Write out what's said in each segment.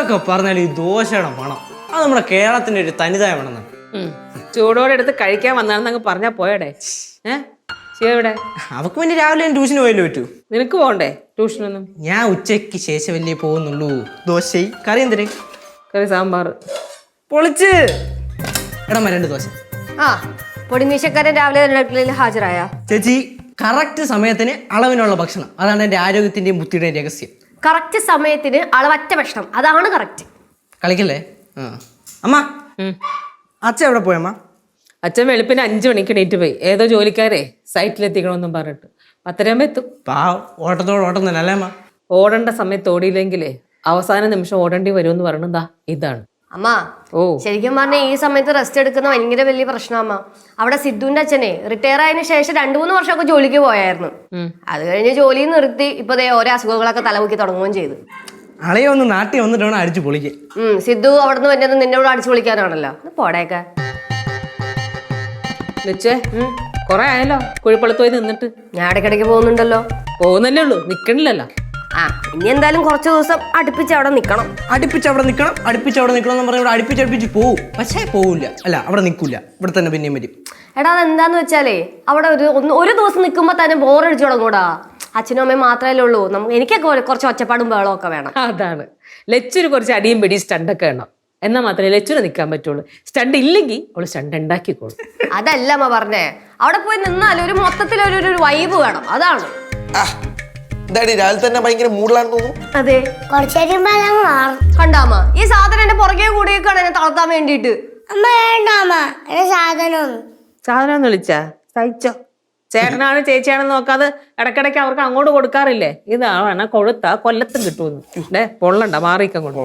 എന്തൊക്കെ പറഞ്ഞാലും ഈ ദോശയുടെ മണം. അത് നമ്മുടെ കേരളത്തിന്റെ ഒരു തനിതായ മണം തന്നെ. ചൂടോടെ എടുത്ത് കഴിക്കാൻ വന്നാണെന്ന് അങ്ങ് പറഞ്ഞാ പോയടെ. ഏ? ശിവ ഇവിടെ അവക്ക് പിന്നെ രാവിലെ ഞാൻ ട്യൂഷന് പോയല്ലോ പറ്റൂ? നിനക്ക് പോകണ്ടേ ട്യൂഷനൊന്നും? ഞാൻ ഉച്ചയ്ക്ക് ശേഷം വലിയ പോകുന്നുള്ളൂ. ദോശ കറി എന്തിന്? കറി സാമ്പാർ. പൊളിച്ച്! എടാ രണ്ട് ദോശ. ആ പൊടിമീശക്കാരൻ രാവിലെ അടുക്കളയിൽ ഹാജരായ. ചേച്ചി കറക്റ്റ് സമയത്തിന് അളവിനുള്ള ഭക്ഷണം. അതാണ് എന്റെ ആരോഗ്യത്തിന്റെയും ബുദ്ധിയുടെയും രഹസ്യം. കറക്റ്റ് സമയത്തിന് അളവറ്റ ഭക്ഷണം. അതാണ് കറക്റ്റ് കളിക്കല്ലേ? ആ. അമ്മ. അച്ഛൻ എവിടെ പോയമ്മ അച്ഛൻ വെളുപ്പിന് അഞ്ചു മണിക്ക് എണീറ്റ് പോയി. ഏതോ ജോലിക്കാരെ സൈറ്റിലെത്തിക്കണമെന്നും പറഞ്ഞിട്ട്. പത്തരയാകുമ്പോൾ എത്തും. പാ ഓട്ടത്തോട് ഓട്ടം തന്നെ അല്ലേ അമ്മ? ഓടേണ്ട സമയത്ത് ഓടിയില്ലെങ്കിലേ അവസാന നിമിഷം ഓടേണ്ടി വരുമെന്ന് പറയണതാ ഇതാണ്. അമ്മ ഓ. ശരിക്കും പറഞ്ഞാൽ ഈ സമയത്ത് റെസ്റ്റ് എടുക്കുന്ന ഭയങ്കര വലിയ പ്രശ്നമ്മ അവിടെ സിദ്ധുവിന്റെ അച്ഛനെ റിട്ടയർ ആയതിനു ശേഷം രണ്ടു മൂന്ന് വർഷമൊക്കെ ജോലിക്ക് പോയായിരുന്നു. അത് കഴിഞ്ഞ് ജോലി നിർത്തി ഇപ്പൊ ദേ ഓരോ അസുഖങ്ങളൊക്കെ തലമുക്കി തുടങ്ങുകയും ചെയ്തു. അളയെ ഒന്ന് നാട്ടിൽ വന്നിട്ട് വേണം അടിച്ചു പൊളിക്കാൻ. സിദ്ധു അവിടെ നിന്ന് വരുന്നത് നിന്നോട് അടിച്ചു പൊളിക്കാനാണല്ലോ. പോടേക്കെ. വെച്ചേ കൊറേ ആയല്ലോ. കുഴിപ്പള്ളത്ത് പോയി നിന്നിട്ട്. ഞാൻ ഇടയ്ക്കിടയ്ക്ക് പോകുന്നുണ്ടല്ലോ. പോകുന്നല്ലേ ഉള്ളൂ. നിക്കണില്ലല്ലോ. ആ ഇനി എന്തായാലും കുറച്ച് ദിവസം അടുപ്പിച്ച് അവിടെ നിൽക്കണം അടുപ്പിച്ച് അവിടെ നിൽക്കണം അടുപ്പിച്ച് അവിടെ നിൽക്കണം എന്ന് പറഞ്ഞാൽ ഇവിടെ അടുപ്പിച്ച് അടുപ്പിച്ച് പോവും. പക്ഷേ പോവില്ല. അല്ല അവിടെ നിൽക്കില്ല ഇവിടെ തന്നെ പിന്നെയും വരും. എടാ അതെന്താന്ന് വെച്ചാലേ അവിടെ ഒരു ഒന്ന് ഒരു ദിവസം നിൽക്കുമ്പോൾ തന്നെ ബോറടിച്ചു തുടങ്ങൂടാ. അച്ഛനും അമ്മയും മാത്രമല്ലേ ഉള്ളൂ. നമുക്ക് എനിക്കൊക്കെ ഒരു- കുറച്ച് ഒച്ചപ്പാടും ബഹളവും ഒക്കെ വേണം. അതാണ്. ലച്ചൂര് കുറച്ച് അടിയും പിടി സ്റ്റണ്ടൊക്കെ വേണം. എന്നാൽ മാത്രമേ ലച്ചൂര് നിൽക്കാൻ പറ്റുള്ളൂ. സ്റ്റണ്ട് ഇല്ലെങ്കിൽ അവൾ സ്റ്റണ്ട് ഉണ്ടാക്കിക്കോളും. അതല്ല അമ്മ പറഞ്ഞേ. അവിടെ പോയി നിന്നാൽ ഒരു മൊത്തത്തിൽ ഒരു ഒരു വൈബ് വേണം. അതാണ്. ആ, എന്താടി രാവിലെ തന്നെ ഭയങ്കര മൂഡിലാണെന്ന് തോന്നുന്നു. അതെ. അതങ്ങ് മാറും ഈ സാധനം എന്റെ പുറകെ കൂടിയേക്കാണ് എന്നെ തളർത്താൻ വേണ്ടിയിട്ട്. അമ്മ അമ്മ. എന്റെ സാധനം. ഒന്ന് വിളിച്ചാ? സഹിച്ചോ. ചേട്ടനാണ് ചേച്ചിയാണെന്ന് നോക്കാതെ ഇടക്കിടയ്ക്ക് അവർക്ക് അങ്ങോട്ട് കൊടുക്കാറില്ലേ? ഇതാണ് കൊഴുത്ത കൊല്ലത്തും കിട്ടുമെന്ന്. ഡേ പൊള്ളണ്ട മാറിക്കങ്ങോട്ട്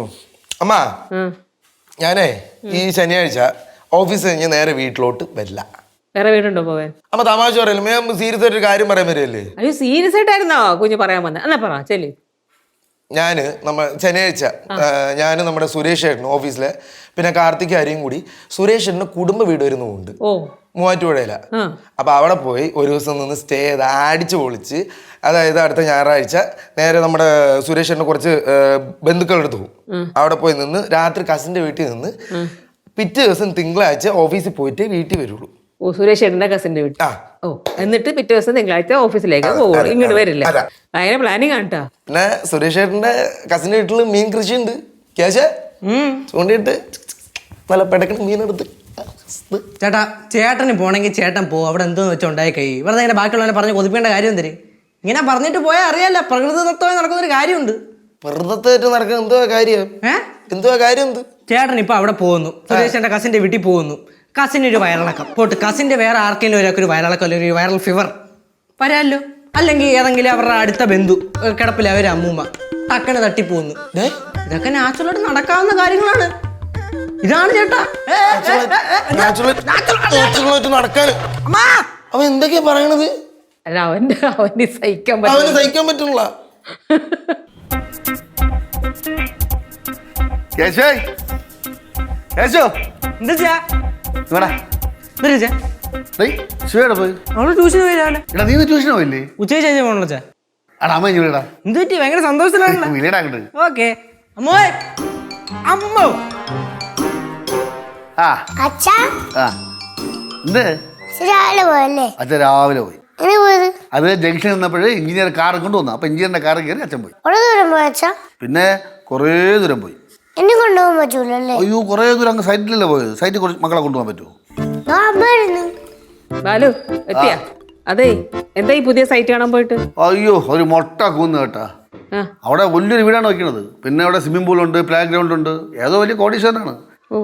അമ്മ ഉം. ഞാനേ ഈ ശനിയാഴ്ച ഓഫീസ് കഴിഞ്ഞ് നേരെ വീട്ടിലോട്ട് വരില്ല. വേറെ വീടുണ്ടോ പോവാൻ? അമ്മ തമാശ പറയല്ലേ മേം സീരിയസ് ആയിട്ട് ഒരു കാര്യം പറയാൻ വരുമല്ലേ അയ്യോ സീരിയസ് ആയിട്ടായിരുന്നോ? കുഞ്ഞ് പറയാൻ വന്നത് എന്നാ പറ ചെല്ലി. ഞാൻ നമ്മ ശനിയാഴ്ച ഞാൻ നമ്മുടെ സുരേഷ് ഏട്ടനും ഓഫീസിലെ പിന്നെ കാർത്തിക് ആരെയും കൂടി സുരേഷ് ഏട്ടന് കുടുംബ വീട് വരുന്നുണ്ട് ഓ. മൂവാറ്റുപുഴയില. അപ്പൊ അവിടെ പോയി ഒരു ദിവസം നിന്ന് സ്റ്റേ ചെയ്ത് അടിച്ചു പൊളിച്ച് അതായത് അടുത്ത ഞായറാഴ്ച നേരെ നമ്മുടെ സുരേഷിന്റെ കുറച്ച് ബന്ധുക്കളുടെ അടുത്ത് പോകും. അവിടെ പോയി നിന്ന് രാത്രി കസിന്റെ വീട്ടിൽ നിന്ന് പിറ്റേ ദിവസം തിങ്കളാഴ്ച ഓഫീസിൽ പോയിട്ട് വീട്ടിൽ വരുള്ളൂ. ഓ സുരേഷ് ചേട്ടന്റെ കസിന്റെ വീട്ടിൽ ഓ എന്നിട്ട് പിറ്റേ ദിവസം തിങ്കളാഴ്ച ഓഫീസിലേക്ക് പോകും ഇങ്ങോട്ട് വരില്ല. അങ്ങനെ ഭയങ്കര പ്ലാനിങ് ആണ്ട്ടാ പിന്നെ സുരേഷ് ചേട്ടന്റെ കസിന്റെ വീട്ടിൽ മീൻ കൃഷി ഉണ്ട് ക്യാഷ് ചൂണ്ടിയിട്ട് നല്ല പെടക്കണ മീനെടുത്ത്. ചേട്ടാ ചേട്ടന് പോണെങ്കിൽ ചേട്ടൻ പോ അവിടെ എന്തോന്ന് വെച്ചാൽ ഉണ്ടായി കൈ വെറുതെ ഇങ്ങനെ ബാക്കിയുള്ളവനെ പറഞ്ഞ് കൊതിപ്പിക്കേണ്ട കാര്യം എന്തിന്? ഇങ്ങനെ പറഞ്ഞിട്ട് പോയാൽ അറിയാല്ല പ്രകൃതിദത്തമായി നടക്കുന്ന ഒരു കാര്യമുണ്ട്. വെറുതെ നടക്കുന്ന എന്തോ കാര്യം? എന്തോ കാര്യം എന്ത്? ചേട്ടൻ ഇപ്പൊ അവിടെ പോകുന്നു. സുരേഷ് എന്റെ കസിന്റെ വീട്ടിൽ പോകുന്നു. കസിന് ഒരു വയറിളക്കം. പോട്ട് കസിന്റെ വേറെ ആർക്കെങ്കിലും ഒരാൾക്ക് ഒരു വയറിളക്കം അല്ലെങ്കിൽ ഒരു വൈറൽ ഫീവർ വരാമല്ലോ അല്ലെങ്കിൽ ഏതെങ്കിലും അവരുടെ അടുത്ത ബന്ധു കിടപ്പില്ല കിടപ്പിലെ അവർ അമ്മൂമ്മ ടക്കന് തട്ടിപ്പോന്നു? ഇതൊക്കെ നാച്ചുറലായിട്ട് നടക്കാവുന്ന കാര്യങ്ങളാണ്. ഇതാണ് ചേട്ടാ. അവൻ എന്തൊക്കെയാ പറയണത്? അല്ല അവന്റെ അവന് സഹിക്കാൻ അവന് പറ്റും സഹിക്കാൻ പറ്റുള്ള കേശോ എന്താ ചേ ഇവിടെ എന്താ ചേ ഡേയ് ശിവയുടെ പോയി. അവൾ ട്യൂഷന് പോയി രാവിലെ എടാ നീ ട്യൂഷന് പോയില്ലേ? ഉച്ചയ്ക്ക് ശേഷം പോകണല്ലോ ചേ എടാ അമ്മ ഇനി വിളിടാ എന്ത് പറ്റി? ഭയങ്കര സന്തോഷത്തിലാണല്ലോ. വിളിടാ അങ്ങോട്ട്. ഓക്കെ. അമ്മോയ് അമ്മോ. ആ. അച്ഛാ. ആ. എന്ത്? രാവിലെ പോയല്ലേ? അച്ഛൻ രാവിലെ പോയി. എങ്ങനെ പോയത്? അത് ജംഗ്ഷനിൽ നിന്നപ്പോഴേ എഞ്ചിനീയർ കാർ കൊണ്ടുവന്നു അപ്പൊ എഞ്ചിനീയറിന്റെ കാർ കയറി അച്ഛൻ പോയി. ദൂരം പോയ അച്ഛാ? പിന്നെ കുറേ ദൂരം പോയി. എന്നെ കൊണ്ടുപോകാൻ പറ്റൂലല്ലേ? അയ്യോ കുറേ ദൂരം അങ്ങ് സൈറ്റിലല്ലേ പോയത്? സൈറ്റിൽ കുറച്ച് മക്കളെ കൊണ്ടുപോകാൻ പറ്റുമോ? ദാ അമ്മയായിരുന്നു ബാലു എത്തിയാ. അതെ എന്താ ഈ പുതിയ സൈറ്റ് കാണാൻ പോയിട്ട്? അയ്യോ ഒരു മൊട്ട കൂന്ന് കേട്ടാ. ആ. അവിടെ വലിയൊരു വീടാണ് വെക്കുന്നത് പിന്നെ അവിടെ സ്വിമ്മിംഗ് പൂൾ ഉണ്ട് പ്ലേ ഗ്രൗണ്ട് ഉണ്ട്. ഏതോ വലിയ കോടീശ്വരനാണ്.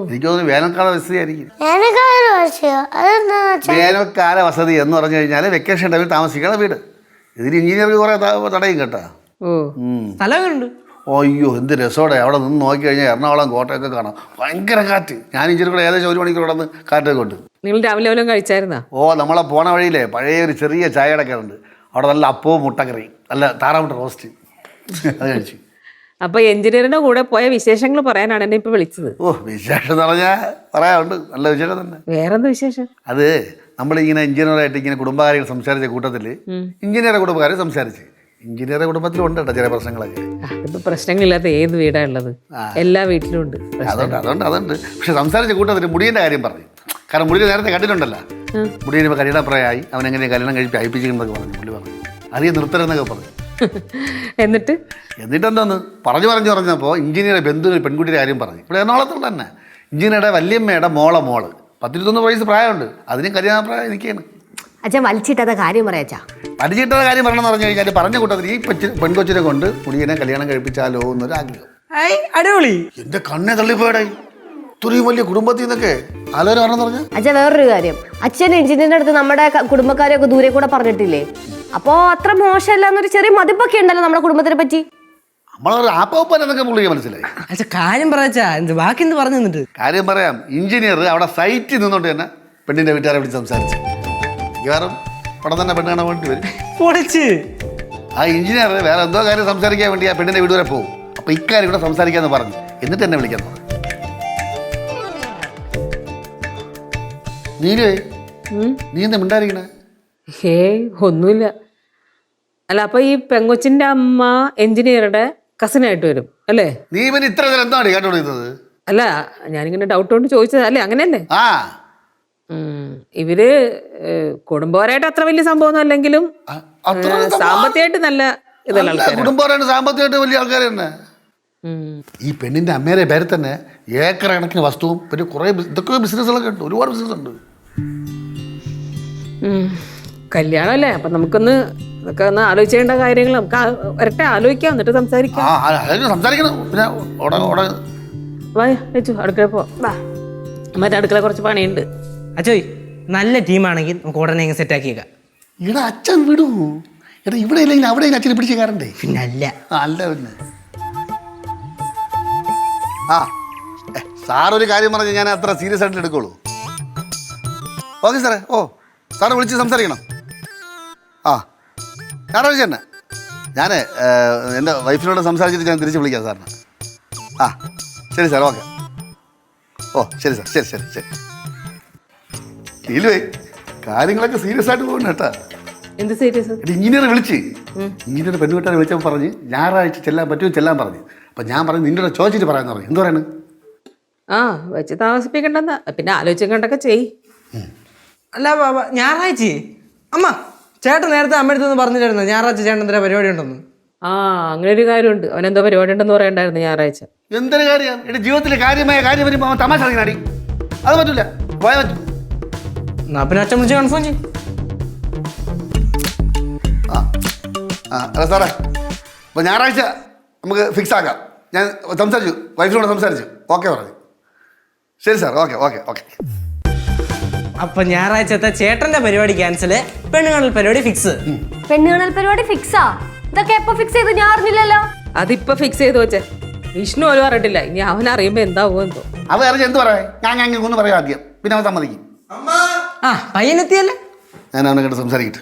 എനിക്ക് തോന്നുന്നു വേനൽക്കാല വസതിയായിരിക്കും ഞാനൊക്കെ വരച്ചോ അതെന്താന്ന് വെച്ചാ? വേനൽക്കാല വസതി എന്ന് പറഞ്ഞു കഴിഞ്ഞാൽ വെക്കേഷൻ ടൈമിൽ താമസിക്കുന്ന വീട്. ഇതിന് എഞ്ചിനീയർക്ക് കുറേ തടയും കേട്ടാ. ഓ. ഉം. സ്ഥലമുണ്ട് അയ്യോ എന്ത് രസമോടെ അവിടെ നിന്ന് നോക്കി കഴിഞ്ഞാൽ എറണാകുളം കോട്ടയൊക്കെ കാണാം. ഭയങ്കര കാറ്റ്. ഞാൻ ഇച്ചിരി കൂടെ ഏകദേശം ഒരു മണിക്കൂർ അവിടെ നിന്ന് കാറ്റൊക്കെ ഉണ്ട്. നിങ്ങൾ രാവിലെ വല്ലതും കഴിച്ചായിരുന്നോ? ഓ നമ്മളെ പോണ വഴിയിലെ പഴയ ഒരു ചെറിയ ചായയുടെ ഉണ്ട്. അവിടെ നല്ല അപ്പവും മുട്ടക്കറി നല്ല താറാമുട്ട റോസ്റ്റ്. അത് കഴിച്ചു. അപ്പൊ എഞ്ചിനീയറിന്റെ കൂടെ പോയ വിശേഷങ്ങൾ പറയാനാണ് എന്നെ ഇപ്പൊ വിളിച്ചത്. ഓ വിശേഷം എന്ന് പറഞ്ഞാൽ പറയാറുണ്ട് നല്ല വിശേഷം തന്നെ. വേറെന്താ വിശേഷം? അത് നമ്മളിങ്ങനെ എഞ്ചിനീയറായിട്ട് ഇങ്ങനെ കുടുംബകാര്യങ്ങൾ സംസാരിച്ച കൂട്ടത്തിൽ എഞ്ചിനീയറുടെ കുടുംബകാര്യം സംസാരിച്ച്. എഞ്ചിനീയറുടെ കുടുംബത്തിലുണ്ട് കേട്ടോ ചില പ്രശ്നങ്ങളൊക്കെ. അതിപ്പോ പ്രശ്നങ്ങളില്ലാത്ത ഏത് വീടാ ഉള്ളത്? എല്ലാ വീട്ടിലും ഉണ്ട് അതുകൊണ്ട് അതുകൊണ്ട് അതുണ്ട് പക്ഷെ സംസാരിച്ച കൂട്ടത്തിൽ മുടിയുടെ കാര്യം പറഞ്ഞു. കാരണം മുടിയെ നേരത്തെ കണ്ടിട്ടുണ്ടല്ലോ. മുടിയന് ഇപ്പോൾ കല്യാണപ്രായമായി അവൻ എങ്ങനെ കല്യാണം കഴിപ്പി അയപ്പിച്ചിരുന്നൊക്കെ പറഞ്ഞു പുള്ളി പറഞ്ഞു. അറിയ നിർത്തരുന്നൊക്കെ പറഞ്ഞു. എന്നിട്ട്? എന്നിട്ട് എന്നിട്ടെന്തോന്ന്? പറഞ്ഞു പറഞ്ഞു പറഞ്ഞപ്പോൾ എഞ്ചിനീയറെ ബന്ധു പെൺകുട്ടിയുടെ കാര്യം പറഞ്ഞു. ഇവിടെ എറണാകുളത്തുള്ള തന്നെ. എഞ്ചിനീയറുടെ വല്യമ്മയുടെ മോളെ മോൾ. പത്തിരുപത്തൊന്ന് വയസ്സ് പ്രായമുണ്ട്. അതിനും കല്യാണപ്രായം എനിക്കാണ്. അച്ഛൻ വലിച്ചിട്ടാത്ത കാര്യം പറയാച്ചാ പരിചയപ്പെട്ട കാര്യം പറയണമെന്ന് പറഞ്ഞു കഴിഞ്ഞാൽ പറഞ്ഞ കൂട്ടത്തിൽ ഈ പെൺകൊച്ചിനെ കൊണ്ട് മുടിയനെ കല്യാണം കഴിപ്പിച്ചാലോ എന്നൊരു ആഗ്രഹം അടിപൊളി. എന്റെ കണ്ണെ തള്ളിപ്പോയടായി ഇത്രയും വലിയ കുടുംബത്തിൽ നിന്നൊക്കെ ആലോചന അച്ഛൻ വേറൊരു കാര്യം. അച്ഛൻ എഞ്ചിനീയറിന്റെ അടുത്ത് നമ്മുടെ കുടുംബക്കാരെയൊക്കെ ദൂരെ കൂടെ പറഞ്ഞിട്ടില്ലേ? അപ്പോ അത്ര മോശമല്ല എന്നൊരു ചെറിയ മതിപ്പൊക്കെ ഉണ്ടല്ലോ നമ്മുടെ കുടുംബത്തിനെ പറ്റി. നമ്മളൊരു മനസ്സിലായി. അച്ഛാ കാര്യം ബാക്കി എന്ത് പറഞ്ഞു നിന്നിട്ട്? കാര്യം പറയാം എഞ്ചിനീയർ അവിടെ സൈറ്റിൽ നിന്നുകൊണ്ട് തന്നെ പെണ്ണിന്റെ വീട്ടുകാരെ വിളിച്ച് സംസാരിച്ചു. മിക്കവാറും പണം തന്നെ പെണ്ണ് കാണാൻ വേണ്ടി വരും. പൊളിച്ച്. ആ എഞ്ചിനീയർ വേറെ എന്തോ കാര്യം സംസാരിക്കാൻ വേണ്ടി ആ പെണ്ണിന്റെ വീട് വരെ പോകും. അപ്പൊ ഇക്കാര്യം കൂടെ സംസാരിക്കാന്ന് പറഞ്ഞു. എന്നിട്ട് എന്നെ വിളിക്കാൻ നീലേ നീലുവേ നീ എന്താ മിണ്ടായിരിക്കണേ ഹേ ഒന്നുമില്ല. അല്ല അപ്പൊ ഈ പെങ്കൊച്ചിന്റെ അമ്മ എഞ്ചിനീയറുടെ കസിനായിട്ട് വരും അല്ലേ? നീ ഇവന് ഇത്ര നേരം എന്താണ് കേട്ടോണ്ടിരുന്നത് അല്ല ഞാനിങ്ങനെ ഡൗട്ട് കൊണ്ട് ചോദിച്ചത്. അല്ലേ അങ്ങനെയല്ലേ? ആ. ഇവർ കുടുംബപരമായിട്ട് അത്ര വലിയ സംഭവം അല്ലെങ്കിലും അത്ര സാമ്പത്തികമായിട്ട് നല്ല കുടുംബപരമായിട്ട് സാമ്പത്തികമായിട്ട് വലിയ ആൾക്കാർ തന്നെ. ഈ പെണ്ണിന്റെ അമ്മേരെ പേര് തന്നെ ഏക്കർ കണക്കിന് വസ്തുവും പിന്നെ കുറേ ഇതൊക്കെ ബിസിനസ്സുകളൊക്കെ ഉണ്ട് ഒരുപാട് ബിസിനസ് ഉണ്ട്. കല്യാണം അല്ലേ അപ്പൊ നമുക്കൊന്ന് ഇതൊക്കെ ഒന്ന് ആലോചിക്കേണ്ട കാര്യങ്ങൾ നമുക്ക് ഒരട്ടെ വരട്ടെ ആലോചിക്കാം എന്നിട്ട് സംസാരിക്കാം. സംസാരിക്കണം. പിന്നെ ഓടെ ഓടെ. വാ വെച്ചു അടുക്കള പോ. മറ്റേ അടുക്കള കുറച്ച് പണിയുണ്ട്. അച്ഛോയ് നല്ല ടീമാണെങ്കിൽ നമുക്ക് ഉടനെ അങ്ങ് സെറ്റ് ആക്കിയേക്കാം. ഇവിടെ അച്ഛൻ വിടൂ. എടാ ഇവിടെ ഇല്ലെങ്കിൽ അവിടെ അച്ഛനെ പിടിച്ച് കയറണ്ടേ? പിന്നെ അല്ല. അല്ല പിന്നെ. ആ സാറൊരു കാര്യം പറഞ്ഞു ഞാൻ അത്ര സീരിയസ് ആയിട്ട് എടുക്കുള്ളൂ. ഓക്കെ സാറേ ഓ സാറെ വിളിച്ച് സംസാരിക്കണം. ആ ഞായറാഴ്ച തന്നെ ഞാൻ എന്റെ വൈഫിനോട് സംസാരിച്ചിട്ട് ഞാൻ തിരിച്ച് വിളിക്കാം സാറിന് ആ ശരി സാർ ഓക്കെ ഓ ശരി സാർ ശരി ശരി ശരി. ഇല്ലേ? കാര്യങ്ങളൊക്കെ സീരിയസ് ആയിട്ട് പോകുന്നു കേട്ടാ. എന്ത് സീരിയസ് എഞ്ചിനീയർ വിളിച്ച്. എഞ്ചിനീയർ പെണ്ണുവിട്ടാരെ വിളിച്ചപ്പോൾ പറഞ്ഞ് ഞായറാഴ്ച ചെല്ലാൻ പറ്റുമോ ചെല്ലാൻ പറഞ്ഞു. അപ്പം ഞാൻ പറഞ്ഞു നിന്നോട് ചോദിച്ചിട്ട് പറയാന്ന് പറഞ്ഞു. എന്ത് പറയണ്? ആ വെച്ച് താമസിപ്പിക്കണ്ടെന്നാ. പിന്നെ ആലോചിക്കണ്ടൊക്കെ ചെയ് അല്ല ബാബ ഞായറാഴ്ച? അമ്മ ചേട്ടൻ നേരത്തെ അമ്മയടുത്ത് നിന്ന് പറഞ്ഞില്ലായിരുന്നു? ഞായറാഴ്ച ചേട്ടൻ എന്തിനാ പരിപാടി ഉണ്ടെന്ന്? ആ അങ്ങനെ ഒരു കാര്യമുണ്ട് എന്തോ പരിപാടി ഉണ്ടെന്ന് പറയണ്ടായിരുന്നു ഞായറാഴ്ച. എന്തൊരു കാര്യം? എന്റെ ജീവിതത്തിലെ കാര്യമായ കാര്യം വരുമ്പോൾ അവൻ തമാശ കളിക്കണടി അത് പറ്റൂല. പോയാൽ പറ്റും. എന്നാ പിന്നെ അച്ഛൻ വിളിച്ച് കൺഫേം ചെയ്യും ആ ആ അല്ല സാറേ അപ്പോൾ ഞായറാഴ്ച നമുക്ക് ഫിക്സ് ആക്കാം. ഞാൻ സംസാരിച്ചു വൈഫിനോട് സംസാരിച്ചു. ഓക്കെ പറഞ്ഞു. ശരി സാർ ഓക്കെ ഓക്കെ ഓക്കെ അപ്പൊ ഞായറാഴ്ചത്തെ ചേട്ടന്റെ പരിപാടി ക്യാൻസൽ പെണ്ണുകാണൽ പരിപാടി ഫിക്സ് പെണ്ണുകാണൽ പരിപാടി ഫിക്സാ ഇതൊക്കെ എപ്പോ ഫിക്സ് ചെയ്തു? ഞാൻ അറിഞ്ഞില്ലല്ലോ. അതിപ്പോ ഫിക്സ് ചെയ്തു വെച്ചേ. വിഷ്ണു പോലും അറിയിട്ടില്ല ഇനി അവൻ അറിയുമ്പോ എന്താവോ എന്തോ. അവൻ അറിഞ്ഞ് എന്ത് പറയാം? ഞാൻ ഞാൻ ഒന്ന് പറയാം ആദ്യം. പിന്നെ അവൻ സമ്മതിക്കും. ആ പയ്യനെത്തിയല്ലേ? ഞാൻ അവനെ കണ്ട് സംസാരിക്കട്ടെ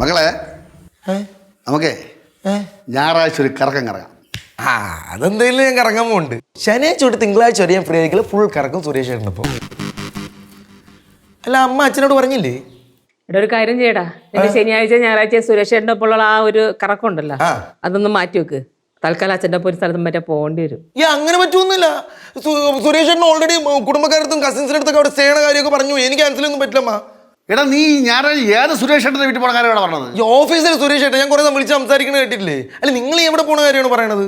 മകളെ നമുക്കേ ഞായറാഴ്ച ഒരു കറക്കം കറങ്ങാം. ആ അതെന്തെങ്കിലും ഞാൻ കറങ്ങാൻ പോകുന്നുണ്ട് ശനിയാഴ്ച തൊട്ട് തിങ്കളാഴ്ച വരെ ഞാൻ ഫ്രീ ആയിരിക്കില്ല. ഫുൾ കറക്കും സുരേഷ് ചേട്ടനപ്പോൾ അല്ല അമ്മ അച്ഛനോട് പറഞ്ഞില്ലേ? ഇവിടെ ഒരു കാര്യം ചെയ്യടാ. എന്റെ ശനിയാഴ്ച ഞായറാഴ്ച സുരേഷ് ചേട്ടന്റെ ഒപ്പമുള്ള ആ ഒരു കറക്കമുണ്ടല്ലോ. അതൊന്ന് മാറ്റി വെക്ക്. തൽക്കാലം അച്ഛന്റെ ഒപ്പം ഒരു സ്ഥലത്തും മറ്റേ പോകേണ്ടി വരും. ഈ അങ്ങനെ പറ്റുമൊന്നുമില്ല സുരേഷേട്ടൻ സുരേഷ് ഓൾറെഡി കുടുംബക്കാരത്തും കസിൻസിന്റെ അടുത്തൊക്കെ അവിടെ ചെയ്യണ കാര്യമൊക്കെ പറഞ്ഞു. എനിക്ക് ക്യാൻസലൊന്നും പറ്റില്ലമ്മ എടാ നീ ഞായറാഴ്ച ഏത് സുരേഷ് ഏട്ടന്റെ വീട്ടിൽ പോണ കാര്യമാണ് പറഞ്ഞത്? ഈ ഓഫീസിൽ സുരേഷ് ഏട്ടൻ ഞാൻ കുറേ വിളിച്ച് സംസാരിക്കണ കേട്ടിട്ടില്ലേ? അല്ല നിങ്ങൾ ഈ എവിടെ പോണ കാര്യമാണ് പറയണത്?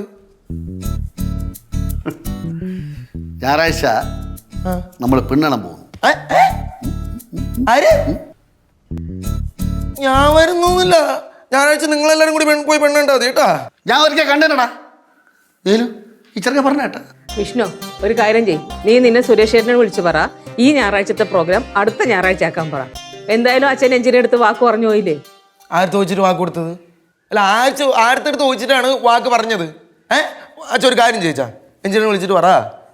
ഞായറാഴ്ച നമ്മൾ പെണ്ണണം പോകുന്നു? ആര്? ഞാൻ വരുന്നൊന്നുമില്ല. ഞായറാഴ്ച നിങ്ങളെല്ലാരും കൂടി പോയി പെണ്ണുണ്ടാ മതി കേട്ടാ. ഞാൻ ഒരിക്കൽ കണ്ടേനടാ ഏലു ഈ ചെറുക്കൻ പറഞ്ഞ വിഷ്ണു ഒരു കാര്യം ചെയ് നീ നിന്നെ സുരേഷ് ചേട്ടനെ വിളിച്ചു പറ. ഈ ഞായറാഴ്ചത്തെ പ്രോഗ്രാം അടുത്ത ഞായറാഴ്ച ആക്കാൻ പറ. എന്തായാലും അച്ഛൻ എഞ്ചിനെ അടുത്ത് വാക്ക് പറഞ്ഞു പോയില്ലേ? ആര് ചോദിച്ചിട്ട് വാക്ക് കൊടുത്തത്? അല്ല ആഴ്ച ആരത്തെടുത്ത് ചോദിച്ചിട്ടാണ് വാക്ക് പറഞ്ഞത്. ഏ? അച്ഛൻ ഒരു കാര്യം ചോദിച്ചാ. എഞ്ചിനീയർ വിളിച്ചിട്ട് പറ.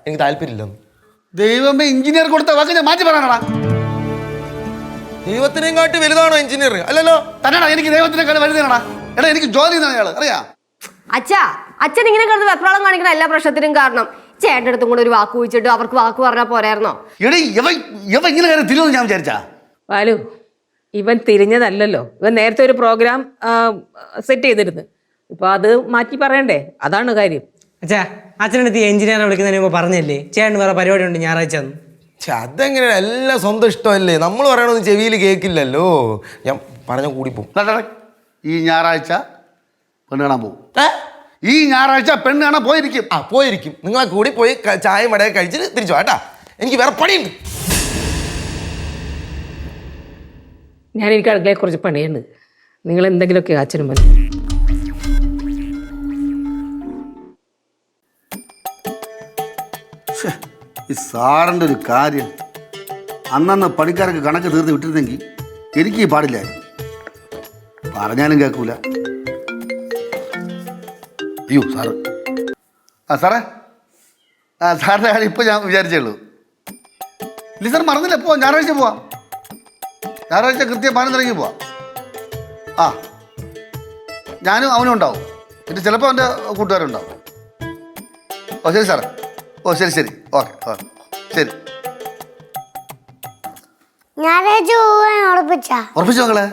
എനിക്ക് താല്പര്യമില്ലെന്ന്. ദൈവമേ എഞ്ചിനീയർ കൊടുത്ത വാക്ക് ഞാൻ മാറ്റി പറയണടാ. ദൈവത്തിനെയും കാട്ടി വലുതാണോ എഞ്ചിനീയർ? അല്ലല്ലോ. തന്നെടാ എനിക്ക് ദൈവത്തിനെ കണ്ട് വലുതേനടാ എടാ എനിക്ക് ജോലി എന്നാണ് അയാൾ അറിയാ? അച്ഛാ അച്ഛൻ ഇങ്ങനെ കിടന്ന് വെപ്രാളം കാണിക്കണ എല്ലാ പ്രശ്നത്തിനും കാരണം. ചേട്ടന്റെ അടുത്തും കൂടെ ഒരു വാക്ക് ചോദിച്ചിട്ട് അവർക്ക് വാക്ക് പറഞ്ഞാൽ പോരായിരുന്നോ? എടീ ഇവ ഇവ ഇങ്ങനെ കാര്യം തിരിഞ്ഞു ഞാൻ വിചാരിച്ചാ? ബാലു ഇവൻ തിരിഞ്ഞതല്ലല്ലോ. ഇവൻ നേരത്തെ ഒരു പ്രോഗ്രാം സെറ്റ് ചെയ്തിരുന്നു. ഇപ്പൊ അത് മാറ്റി പറയണ്ടേ? അതാണ് കാര്യം. അച്ഛാ അച്ഛനടുത്ത് എഞ്ചിനീയറെ വിളിക്കുന്നതിന് മുമ്പ് പറഞ്ഞല്ലേ? ചേട്ടൻ വേറെ പരിപാടി ഉണ്ട് ഞായറാഴ്ച എന്ന് അതെങ്ങനെ? എല്ലാം സ്വന്തം ഇഷ്ടമല്ലേ? നമ്മൾ പറയണമെന്ന് ചെവിയിൽ കേൾക്കില്ലല്ലോ. ഞാൻ പറഞ്ഞ കൂടിപ്പോവും ദാ. ഈ ഞായറാഴ്ച പെണ്ണ് കാണാൻ പോകും ഈ ഞായറാഴ്ച പെണ്ണ് കാണാൻ പോയിരിക്കും. ആ പോയിരിക്കും. നിങ്ങളെ കൂടി പോയി ക- ചായയും വടയൊക്കെ കഴിച്ചിട്ട് തിരിച്ചു വാ, കേട്ടാ. എനിക്ക് വേറെ പണിയുണ്ട്. ഞാൻ എനിക്ക് അടുക്കളയെ കുറച്ച് പണിയുണ്ട്. നിങ്ങൾ എന്തെങ്കിലുമൊക്കെ അച്ഛനും പറഞ്ഞു ഈ സാറിന്റെ ഒരു കാര്യം. അന്നന്ന് പണിക്കാർക്ക് കണക്ക് തീർത്ത് വിട്ടിരുന്നെങ്കിൽ എനിക്ക് ഈ പാടില്ലായിരുന്നു. പറഞ്ഞാലും കേൾക്കൂല. അയ്യോ സാറ്. ആ സാറേ. ആ സാറിന്റെ കാര്യം ഇപ്പോൾ ഞാൻ വിചാരിച്ചുള്ളൂ ഇല്ല സാർ മറന്നില്ല. പോവാം ഞായറാഴ്ച പോവാം. ഞായറാഴ്ച കൃത്യം പതിനൊന്നരയ്ക്ക് പോവാം. ആ. ഞാനും അവനും ഉണ്ടാവും. പിന്നെ ചിലപ്പോൾ അവന്റെ കൂട്ടുകാരുണ്ടാവും. ഓ ശരി സാറേ. ഓ ശരി ശരി. Okay okay. ശരി. ഉറപ്പിച്ചാ. മകളെ?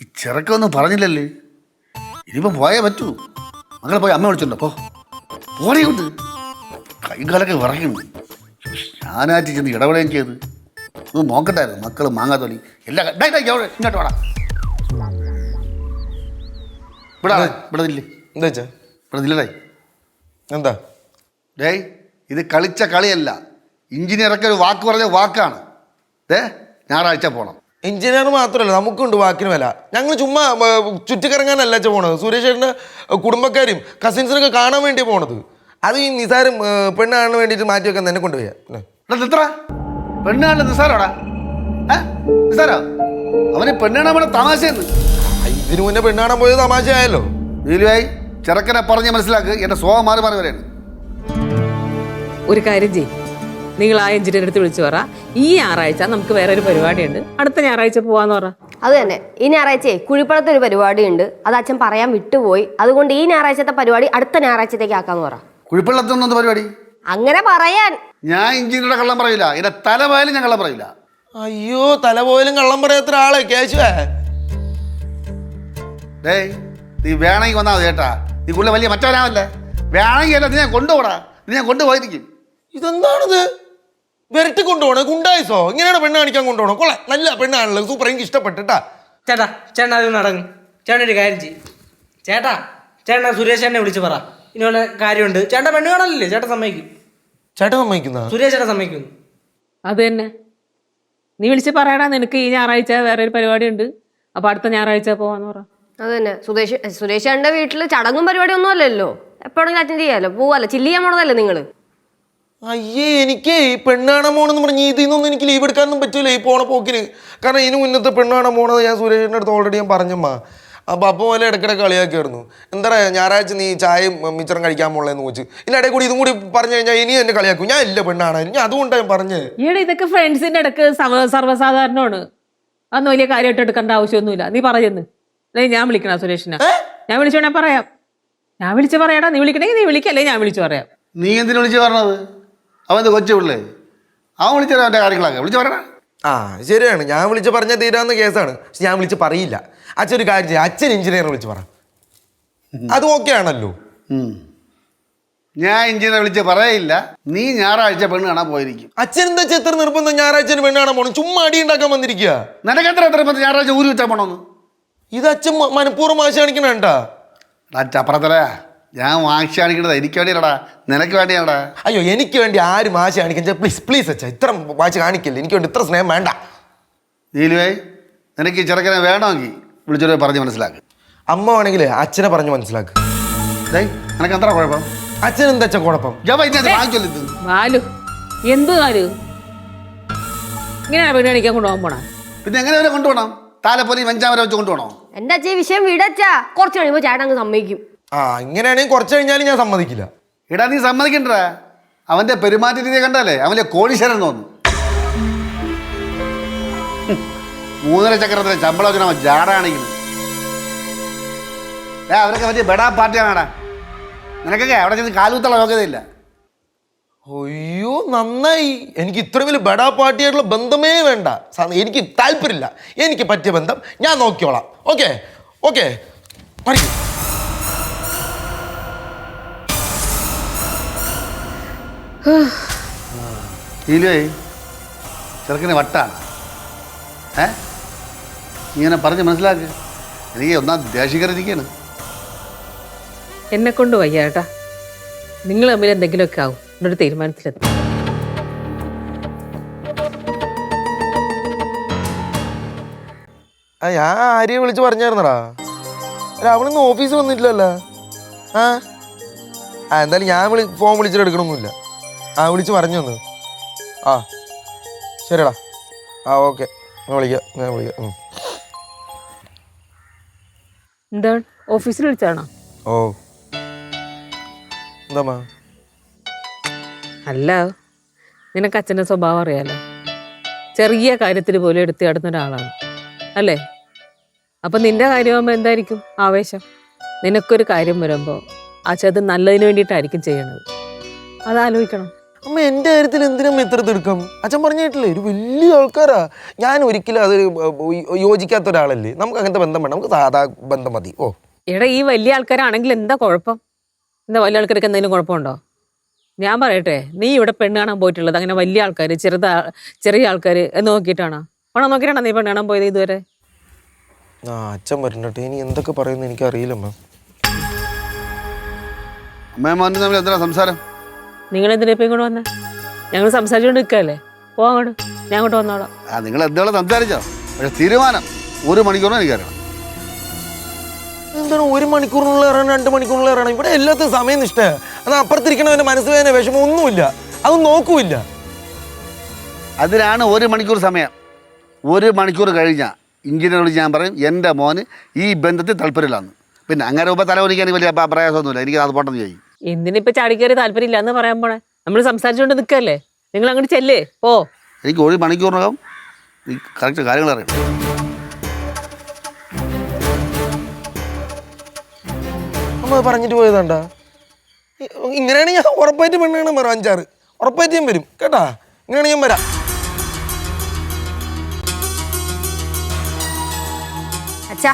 ഈ ചെറുക്കൊന്നും പറഞ്ഞില്ലല്ലേ? ഇനിയിപ്പം പോയേ പറ്റൂ. മകളെ പോയി അമ്മ വിളിച്ചിട്ടുണ്ടോ പോ. പോണേ കൊണ്ട് കൈകാലൊക്കെ വിറയ്ക്കുന്നു. ഞാനാറ്റി ചെന്ന് ഇടപെടുകയും ചെയ്ത്. ഒന്ന് നോക്കണ്ടായിരുന്നു മക്കൾ മാങ്ങാത്തൊലി. എല്ലാ ഇങ്ങോട്ട് വാടാ. ഇവിടെ ഇവിടെ ഇല്ലേ എന്താ വെച്ചാ? ഇവിടെ ഇല്ലടേ എന്താ? ഡേയ്. ഇത് കളിച്ച കളിയല്ല. എഞ്ചിനീയറൊക്കെ ഒരു വാക്ക് പറഞ്ഞ വാക്കാണ്. ഏ ഞായറാഴ്ച പോകണം എഞ്ചിനീയർ മാത്രമല്ല നമുക്കുണ്ട് വാക്കിന് വില. ഞങ്ങൾ ചുമ്മാ ചുറ്റിക്കറങ്ങാനല്ല അച്ഛ പോണത്. സുരേഷ് ചേട്ടന്റെ കുടുംബക്കാരും കസിൻസിനൊക്കെ കാണാൻ വേണ്ടി പോണത്. അത് ഈ നിസാരം പെണ്ണാണെന്ന് പെണ്ണ് കാണാൻ വേണ്ടിയിട്ട് മാറ്റി വെക്കാൻ തന്നെ കൊണ്ടുപോയാ. നിത്ര. നിസാരോടാ? നിസാരോ? അവന് പെണ്ണാണ് പോണ തമാശയെന്ന്. ഇതിനു മുന്നേ പെണ്ണ് കാണാൻ പോയത് തമാശയായല്ലോ. നീലുവായി ചെറുക്കനെ പറഞ്ഞ് മനസ്സിലാക്ക് എന്റെ സ്വഭാവം മാറി മാറി വരെയാണ്. ഒരു കാര്യം ചെയ്യും. നിങ്ങൾ ആ എഞ്ചിനീയർ അടുത്ത് വിളിച്ചു പറ. ഈ ഞായറാഴ്ച നമുക്ക് വേറെ ഒരു പരിപാടിയുണ്ട്. അടുത്ത ഞായറാഴ്ച പോവാന്ന് പറ. അത് തന്നെ. ഈ ഞായറാഴ്ചയെ കുഴിപ്പടത്ത് ഒരു പരിപാടി ഉണ്ട് അത് അച്ഛൻ പറയാൻ വിട്ടുപോയി. അതുകൊണ്ട് ഈ ഞായറാഴ്ചത്തെ പരിപാടി അടുത്ത ഞായറാഴ്ചത്തേക്ക് ആക്കാന്ന് പറ. കുഴിപ്പള്ളത്തൊന്നും പരിപാടി? അങ്ങനെ പറയാൻ. ഞാൻ എഞ്ചിനീയറുടെ കള്ളം പറയില്ല. എന്റെ തല പോയാലും ഞാൻ കള്ളം പറയില്ല. അയ്യോ തല പോയാലും കള്ളം പറയാത്ത ആളെ? കേശുവേ. ഡേയ് നീ വേണമെങ്കിൽ വന്നാ കേട്ടാ. നീ കൂടുതൽ വലിയ മറ്റവനാവല്ലേ? വേണമെങ്കിൽ അല്ല നീ ഞാൻ കൊണ്ടുപോടാ. നീ ഞാൻ കൊണ്ടുപോയിരിക്കും. ഇതെന്താണിത്? വിരട്ടി കൊണ്ടുപോണേ ഗുണ്ടായിസോ? ഇങ്ങനെയാണ് പെണ്ണ് കാണിക്കാൻ കൊണ്ടുപോകണം കൊള്ളെ. നല്ല പെണ്ണാണല്ലോ. സൂപ്പർ. എനിക്ക് ഇഷ്ടപ്പെട്ടിട്ടാ. ചേട്ടാ ചേട്ടൻ അത് നടങ്ങും ചേട്ടൻ ഒരു കാര്യം ചെയ്യും. ചേട്ടാ ചേട്ടൻ സുരേഷ് എന്നെ വിളിച്ച് പറ. ഇങ്ങനെ കാര്യമുണ്ട്. ചേട്ടൻ പെണ്ണ് കാണാനല്ലേ ചേട്ടൻ സമ്മതിക്കും. ചേട്ടൻ സമ്മതിക്കുന്ന സുരേഷ് ചേട്ടൻ സമ്മതിക്കുന്നു അത് തന്നെ. നീ വിളിച്ച് പറയടാ. നിനക്ക് ഈ ഞായറാഴ്ച വേറെ ഒരു പരിപാടി ഉണ്ട് അപ്പൊ അടുത്ത ഞായറാഴ്ച പോവാന്ന് പറ. അത് തന്നെ. സുരേഷ് സുരേഷ് ചേട്ടന്റെ വീട്ടിൽ ചടങ്ങും പരിപാടിയൊന്നും അല്ലല്ലോ. എപ്പോഴെങ്കിലും അറ്റൻഡ് ചെയ്യാലോ? പോവാലോ? ചില്ല് ചെയ്യാൻ പോണതല്ലേ നിങ്ങൾ? അയ്യേ എനിക്ക് ഈ മോണെന്ന് പറഞ്ഞ് ഇതിൽ നിന്നൊന്നും എനിക്ക് ലീവ് എടുക്കാനൊന്നും പറ്റില്ല ഈ പോണ പോക്കിന് കാരണം ഇതിന് മുന്നത്തെ പെണ്ണാണ മോണെന്ന് ഞാൻ സുരേഷിന്റെ അടുത്ത് ഓൾറെഡി ഞാൻ പറഞ്ഞമ്മാ. അപ്പോൾ അപ്പോൾ പോലെ ഇടയ്ക്കിടെ കളിയാക്കിയായിരുന്നു. എന്താ പറയുക ഞായറാഴ്ച നീ ചായയും മിച്ചറും കഴിക്കാൻ പോളെന്ന് വെച്ച്. ഇതിന്റെ ഇടയിൽ കൂടി ഇതും കൂടി പറഞ്ഞു കഴിഞ്ഞാൽ ഇനി എന്നെ കളിയാക്കും. ഞാൻ ഇല്ല പെണ്ണാണ്. ഞാൻ അതുകൊണ്ടാണ് ഞാൻ പറഞ്ഞത്. ഈയിടെ ഇതൊക്കെ ഫ്രണ്ട്സിന്റെ ഇടയ്ക്ക് സർവസാധാരണമാണ്. അതൊന്നും വലിയ കാര്യമായിട്ട് എടുക്കേണ്ട ആവശ്യമൊന്നുമില്ല. നീ പറയുന്നു അല്ലെങ്കിൽ ഞാൻ വിളിക്കണ സുരേഷിനെ. ഞാൻ വിളിച്ചോണേ പറയാം. ഞാൻ വിളിച്ച് പറയാടാ. നീ വിളിക്കണമെങ്കിൽ നീ വിളിക്കല്ലേ ഞാൻ വിളിച്ചു പറയാം. നീ എന്തിനു വിളിച്ച് പറഞ്ഞത്? അവന്റെ കൊച്ചു പിള്ളേ. അവൻ വിളിച്ചാൽ അവന്റെ കാര്യങ്ങളൊക്കെ. വിളിച്ച് പറയണ. ആ ശരിയാണ്. ഞാൻ വിളിച്ച് പറഞ്ഞാൽ തീരാവുന്ന കേസാണ്. പക്ഷെ ഞാൻ വിളിച്ച് പറയില്ല. അച്ഛൻ ഒരു കാര്യം ചെയ്യാം. അച്ഛൻ എഞ്ചിനീയറെ വിളിച്ച് പറ. അത് ഓക്കെ ആണല്ലോ. ഞാൻ എഞ്ചിനീയറെ വിളിച്ച് പറയില്ല. നീ ഞായറാഴ്ച പെണ്ണ് കാണാൻ പോയിരിക്കും. അച്ഛൻ എന്താ എത്ര നിർബന്ധം? ഞായറാഴ്ച പെണ്ണ് കാണാൻ പോകണം ചുമ്മാ അടി ഉണ്ടാക്കാൻ വന്നിരിക്കുക നിനക്ക് എത്ര എത്ര ഞായറാഴ്ച ഊരി വെച്ചാൽ പോണമെന്ന് ഇത് അച്ഛൻ മനഃപൂർവം ആശ കാണിക്കണേട്ടാ കേട്ടാ ചപ്പറത്തരാ ഞാൻ വാശി കാണിക്കണത്. എനിക്ക് വേണ്ടിയല്ലടാ. നിനക്ക് വേണ്ടിയാടാ അയ്യോ എനിക്ക് വേണ്ടി ആരും വാശി കാണിക്കാൻ പ്ലീസ് പ്ലീസ് അച്ഛാ ഇത്ര വാശി കാണിക്കില്ല. എനിക്ക് വേണ്ടി ഇത്ര സ്നേഹം വേണ്ട. നീലുവേ നിനക്ക് ഈ ചെറുക്കനെ വേണമെങ്കിൽ വിളിച്ചോരെ പറഞ്ഞ് മനസ്സിലാക്ക്. അമ്മ വേണമെങ്കിൽ അച്ഛനെ പറഞ്ഞ് മനസ്സിലാക്ക്. നിനക്ക് എന്താ കുഴപ്പം? അച്ഛൻ എന്താ അച്ഛൻ കുഴപ്പം? കൊണ്ടുപോകണം ബാലു എന്ത് ഇങ്ങനെയാണ് പെണ്ണ് കാണിക്കാൻ കൊണ്ടുപോകാൻ പോണേ? പിന്നെ എങ്ങനെ കൊണ്ടുപോകണം? താലപ്പൊലി വെഞ്ചാമര വെച്ച് കൊണ്ടുപോകണം? എന്റെ അച്ഛൻ വിഷയം വിടച്ചാ കുറച്ച് കഴിയുമ്പോൾ ചേട്ടൻ അങ്ങ് സമ്മതിക്കും. ആ ഇങ്ങനെയാണെങ്കിൽ കുറച്ച് കഴിഞ്ഞാലും ഞാൻ സമ്മതിക്കില്ല. ഇടാ നീ സമ്മതിക്കണ്ടടാ. അവന്റെ പെരുമാറ്റ രീതി കണ്ടാലേ അവന്റെ കോടീശ്വരൻ തോന്നുന്നു മൂന്നര ചക്രത്തിലെ ശമ്പളം വെച്ചാൽ അവൻ ജാടാണിക്കുന്നത് ഏ അവരൊക്കെ വലിയ ബെടാ പാർട്ടിയാണടാ. നിനക്കൊക്കെ അവിടെ ചെന്ന് കാലുകുത്തുള്ള യോഗ്യതയില്ല. അയ്യോ നന്നായി. എനിക്ക് ഇത്ര വലിയ ബെടാ പാർട്ടിയായിട്ടുള്ള ബന്ധമേ വേണ്ട. എനിക്ക് താല്പര്യമില്ല. എനിക്ക് പറ്റിയ ബന്ധം ഞാൻ നോക്കിയോളാം ഓക്കെ ഓക്കെ. പഠിക്കും. ഇല്ലേ ചെറുക്കന് വട്ടാണ്. ഏ? ഇങ്ങനെ പറഞ്ഞ് മനസ്സിലാക്ക്. എനിക്ക് ഒന്നാം ദേഷികറിയിരിക്കുകയാണ് എന്നെ കൊണ്ട് വയ്യ ഏട്ടാ. നിങ്ങൾ തമ്മിൽ എന്തെങ്കിലുമൊക്കെ ആവും. എന്നൊരു തീരുമാനത്തിലെത്തി. ആ ഞാൻ ആര്യെ വിളിച്ച് പറഞ്ഞായിരുന്നടാ. അല്ല അവളിന്ന് ഓഫീസിൽ വന്നിട്ടില്ലല്ലോ. ആ? ആ എന്തായാലും ഞാൻ വിളി ഫോൺ വിളിച്ചിട്ട് എടുക്കണമൊന്നുമില്ല. ആ വിളിച്ച് പറഞ്ഞു തന്നു. ആ ശരിടാ ആ ഓക്കെ. ഞാൻ വിളിക്കാം ഞാൻ വിളിക്കാം. എന്താണ് ഓഫീസിൽ വിളിച്ചാണോ ഓ. എന്താ അല്ല നിനക്ക് അച്ഛന്റെ സ്വഭാവം അറിയാലോ. ചെറിയ കാര്യത്തിൽ പോലും എടുത്ത് കിടന്ന ഒരാളാണ്. അല്ലേ? അപ്പം നിന്റെ കാര്യമാകുമ്പോൾ എന്തായിരിക്കും ആവേശം? നിനക്കൊരു കാര്യം വരുമ്പോൾ ആ അത് നല്ലതിന് വേണ്ടിയിട്ടായിരിക്കും ചെയ്യണത്. അത് ആലോചിക്കണം അമ്മ എന്റെ കാര്യത്തിൽ എന്തിനാ ഇത്ര തിടുക്കം? അച്ഛൻ പറഞ്ഞിട്ടില്ലേ ഒരു വലിയ ആൾക്കാരാ. ഞാൻ ഒരിക്കലും അത് യോജിക്കാത്ത ഒരാളല്ലേ. നമുക്ക് അങ്ങനത്തെ ബന്ധം വേണം നമുക്ക് സാധാ ബന്ധം മതി. ഓ. എടാ ഈ വലിയ ആൾക്കാരാണെങ്കിൽ എന്താ കുഴപ്പം? എന്താ വലിയ ആൾക്കാർക്ക് എന്തെങ്കിലും കുഴപ്പമുണ്ടോ? ഞാൻ പറയട്ടെ നീ ഇവിടെ പെണ്ണ് കാണാൻ പോയിട്ടുള്ളത് അങ്ങനെ വലിയ ആൾക്കാർ ചെറുതാ ചെറിയ ആൾക്കാർ എന്ന് നോക്കിയിട്ടാണോ? പണം നോക്കിയിട്ടാണോ നീ പെണ്ണ് കാണാൻ പോയത് ഇതുവരെ? ആ അച്ഛൻ പറഞ്ഞിട്ട് ഇനി എന്തൊക്കെ പറയുന്നു എനിക്ക് അറിയില്ലമ്മ അമ്മയും മോനും തമ്മിൽ എന്താ സംസാരം? നിങ്ങൾ എന്തിനാ ഇപ്പം ഇങ്ങോട്ട് വന്നേ? ഞങ്ങൾ സംസാരിച്ചുകൊണ്ട് നിൽക്കല്ലേ? പോ അങ്ങോട്ട്. ഞാൻ അങ്ങോട്ട് വന്നോളാം. ആ നിങ്ങൾ എന്തെങ്കിലും സംസാരിച്ചോ? പക്ഷെ തീരുമാനം. ഒരു മണിക്കൂറിനും എനിക്കറിയണം എന്താണ് ഒരു മണിക്കൂറിനുള്ള ഇറങ്ങണം രണ്ട് മണിക്കൂറിനുള്ള ഇറങ്ങണം? ഇവിടെ എല്ലാത്തിനും സമയം നിഷ്ഠ. അത് അപ്പുറത്തിരിക്കണവന്റെ മനസ്സ് വേദന വിഷമം ഒന്നുമില്ല അത് നോക്കൂല്ല. അതിനാണ് ഒരു മണിക്കൂർ സമയം. ഒരു മണിക്കൂർ കഴിഞ്ഞാൽ ഇഞ്ചിനോട് ഞാൻ പറയും എന്റെ മോന് ഈ ബന്ധത്തിൽ താല്പര്യമില്ലാന്ന്. പിന്നെ അങ്ങനെ ഉപ തലവനിക്കാൻ വലിയ പ്രയാസമൊന്നുമില്ല. എനിക്ക് അത് പോട്ടെന്ന് ചെയ്യും എന്തിനിപ്പോൾ ചാടിക്കയറി താല്പര്യമില്ല എന്ന് പറയാൻ പോണേ? നമ്മൾ സംസാരിച്ചുകൊണ്ട് നിൽക്കല്ലേ നിങ്ങൾ അങ്ങോട്ട് ചെല്ലേ ഓ എനിക്ക് ഒരു മണിക്കൂറിനകം ഈ കറക്റ്റ് കാര്യങ്ങൾ അറിയണം. അമ്മ പറഞ്ഞിട്ട് പോയതാണ്ടാ? ഇങ്ങനെയാണ് ഞാൻ ഉറപ്പായിട്ട് പെണ്ണാണ് വരാം അഞ്ചാറ്. ഉറപ്പായിട്ട് ഞാൻ വരും. കേട്ടാ? ഇങ്ങനെയാണ് ഞാൻ വരാം. അച്ഛാ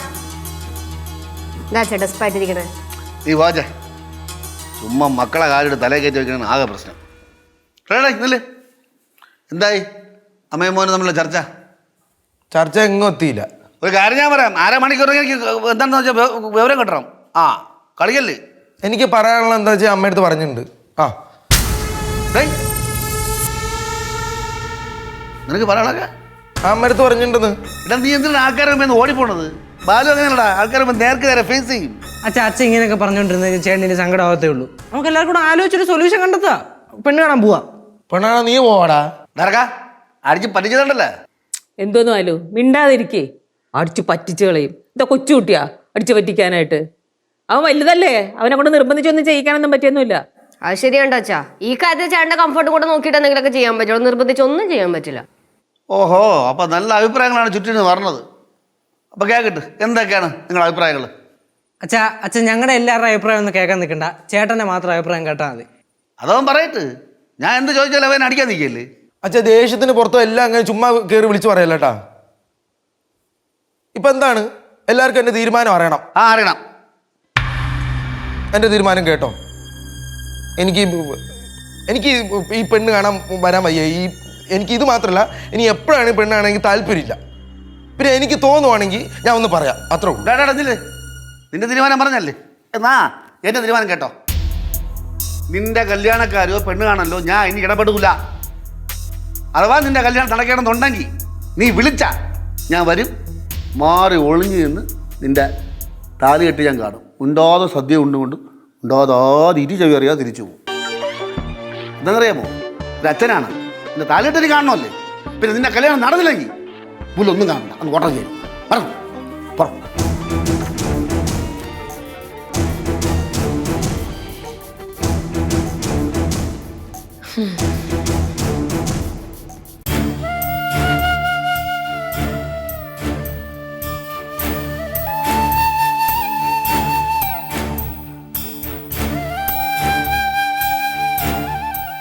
എന്താ അച്ഛാ ഡെസ്പായിട്ടിരിക്കണേ നീ വാജ ചുമ്മാ മക്കളെ കാലിട്ട് തലേ കയറ്റി വെക്കണം ആകെ പ്രശ്നം. റേഡേ ഇന്നല്ലേ എന്തായി? അമ്മയും മോനും തമ്മിലുള്ള ചർച്ച? ചർച്ച എങ്ങും എത്തിയില്ല. ഒരു കാര്യം ഞാൻ പറയാം. അര മണിക്കൂർ എനിക്ക് എന്താണെന്ന് വെച്ചാൽ വിവരം കിട്ടണം. ആ കളിക്കല്ലേ? എനിക്ക് പറയാനുള്ള എന്താ വെച്ചാൽ അമ്മയടുത്ത് പറഞ്ഞിട്ടുണ്ട്. ആ. നിനക്ക് പറയാനൊക്കെ അമ്മയടുത്ത് പറഞ്ഞിട്ടുണ്ടെന്ന്. ഇടാ നീ എന്തിനാണ് ആൾക്കാരെ മുമ്പ് ഓടിപ്പോണത്? ബാലു അങ്ങനെയല്ലടാ ആൾക്കാർ നേർക്ക് നേരെ ഫേസ് ചെയ്യും. അച്ഛ അച്ഛൻ ഇങ്ങനെയൊക്കെ പറഞ്ഞുകൊണ്ടിരുന്നത് ചേട്ടന്റെ സങ്കടമാകത്തേ ഉള്ളൂ. നമുക്ക് എല്ലാവർക്കും കൂടെ ആലോചിച്ചൊരു സൊല്യൂഷൻ കണ്ടെത്താ. പെണ്ണ് കാണാൻ പോവാ. പെണ്ണാണോ നീ പോവാടാ? നടക്ക അടിച്ച് പഠിച്ചതുണ്ടല്ലേ എന്തോന്നു ആലു മിണ്ടാതിരിക്കേ. അടിച്ചു പറ്റിച്ചു കളയും. എന്താ കൊച്ചുകുട്ടിയാ അടിച്ചു പറ്റിക്കാനായിട്ട്. അവൻ വലുതല്ലേ? അവനെ കൊണ്ട് നിർബന്ധിച്ചൊന്നും ചെയ്യിക്കാനൊന്നും പറ്റിയൊന്നുമില്ല. അത് ശരിയുണ്ടോ അച്ഛാ? ഈ കാര്യത്തിൽ ചേട്ടന്റെ കംഫർട്ട് കൂടെ നോക്കിയിട്ട് എന്തെങ്കിലുമൊക്കെ ചെയ്യാൻ പറ്റുള്ളൂ നിർബന്ധിച്ചൊന്നും ചെയ്യാൻ പറ്റില്ല. ഓഹോ അപ്പൊ നല്ല അഭിപ്രായങ്ങളാണ് ചുറ്റിന് പറഞ്ഞത് അപ്പം കേക്കട്ടെ. എന്തൊക്കെയാണ് നിങ്ങളുടെ അഭിപ്രായങ്ങൾ അച്ഛാ അച്ഛൻ ഞങ്ങളുടെ എല്ലാവരുടെ അഭിപ്രായം ഒന്നും കേൾക്കാൻ നിൽക്കണ്ട. ചേട്ടന്റെ മാത്രം അഭിപ്രായം കേട്ടാൽ മതി. അതവൻ പറയട്ട്. ഞാൻ എന്ത് ചോദിച്ചാലും അവൻ അടിക്കാൻ നിൽക്കല്ലേ? അച്ഛാ ദേഷ്യത്തിന് പുറത്തോ എല്ലാം അങ്ങനെ ചുമ്മാ കയറി വിളിച്ചു പറയല്ല കേട്ടാ ഇപ്പൊ എന്താണ്? എല്ലാവർക്കും എന്റെ തീരുമാനം അറിയണം. ആ അറിയണം. എന്റെ തീരുമാനം കേട്ടോ. എനിക്ക് എനിക്ക് ഈ- ഈ പെണ്ണ് കാണാൻ വരാൻ വയ്യ. ഈ എനിക്ക് ഇത് മാത്രമല്ല ഇനി എപ്പോഴാണ് ഈ പെണ്ണാണെങ്കിൽ താല്പര്യമില്ല. പിന്നെ എനിക്ക് തോന്നുവാണെങ്കിൽ ഞാൻ ഒന്ന് പറയാം. അത്രേ ഉള്ളൂ. നിന്റെ തീരുമാനം പറഞ്ഞല്ലേ? എന്നാ എന്റെ തീരുമാനം കേട്ടോ. നിന്റെ കല്യാണക്കാരോ പെണ്ണ് കാണല്ലോ ഞാൻ ഇനി ഇടപെടൂല. അഥവാ നിന്റെ കല്യാണം നടക്കണമെന്നുണ്ടെങ്കിൽ നീ വിളിച്ച. ഞാൻ വരും. മാറി ഒളിഞ്ഞു നിന്ന് നിന്റെ താലി കെട്ടി ഞാൻ കാണും. ഉണ്ടാതെ സദ്യ ഉണ്ടുകൊണ്ടും ഉണ്ടാതെ ഇരി ചെവി അറിയാതെ തിരിച്ചു പോകും. എന്താണെന്നറിയാമോ ഒരു അച്ഛനാണ്. നിന്റെ താലി കെട്ടി കാണണമല്ലേ? പിന്നെ നിന്റെ കല്യാണം നടന്നില്ലെങ്കിൽ പുല്ലൊന്നും കാണണ്ട അന്ന് ഓട്ടം ചെയ്യും പറഞ്ഞു പറഞ്ഞു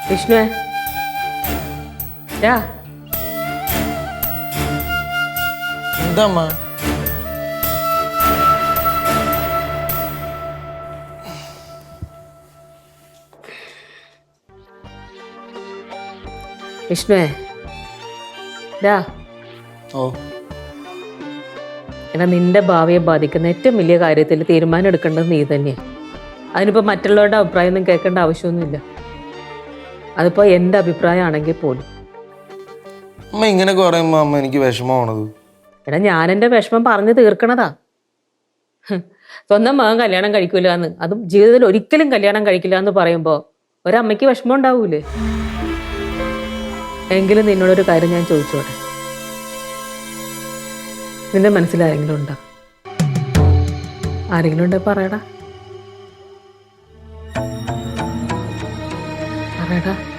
വിഷ്ണുവേ ഡാ എന്താ അമ്മ വിഷ്ണുവേ ഡാ. ഓ. എടാ നിന്റെ ഭാവിയെ ബാധിക്കുന്ന ഏറ്റവും വലിയ കാര്യത്തിൽ തീരുമാനം എടുക്കേണ്ടത് നീ തന്നെയാണ് അതിനിപ്പോൾ മറ്റുള്ളവരുടെ അഭിപ്രായം ഒന്നും കേൾക്കേണ്ട ആവശ്യമൊന്നുമില്ല. അതിപ്പോൾ എന്റെ അഭിപ്രായമാണെങ്കിൽ പോലും. അമ്മ ഇങ്ങനെ കുറയുമ്പോൾ അമ്മ എനിക്ക് വിഷമമാണത്. എടാ ഞാൻ എന്റെ വിഷമം പറഞ്ഞു തീർക്കണതാ. സ്വന്തം മകൻ കല്യാണം കഴിക്കില്ല എന്ന് അതും ജീവിതത്തിൽ ഒരിക്കലും കല്യാണം കഴിക്കില്ല എന്ന് പറയുമ്പോൾ ഒരമ്മയ്ക്ക് വിഷമം ഉണ്ടാവൂലേ? എങ്കിലും നിന്നോടൊരു കാര്യം ഞാൻ ചോദിച്ചോട്ടെ? നിന്റെ മനസ്സിൽ ആരെങ്കിലും ഉണ്ടോ? ആരെങ്കിലും ഉണ്ടോ പറയടാ? പറയടാ.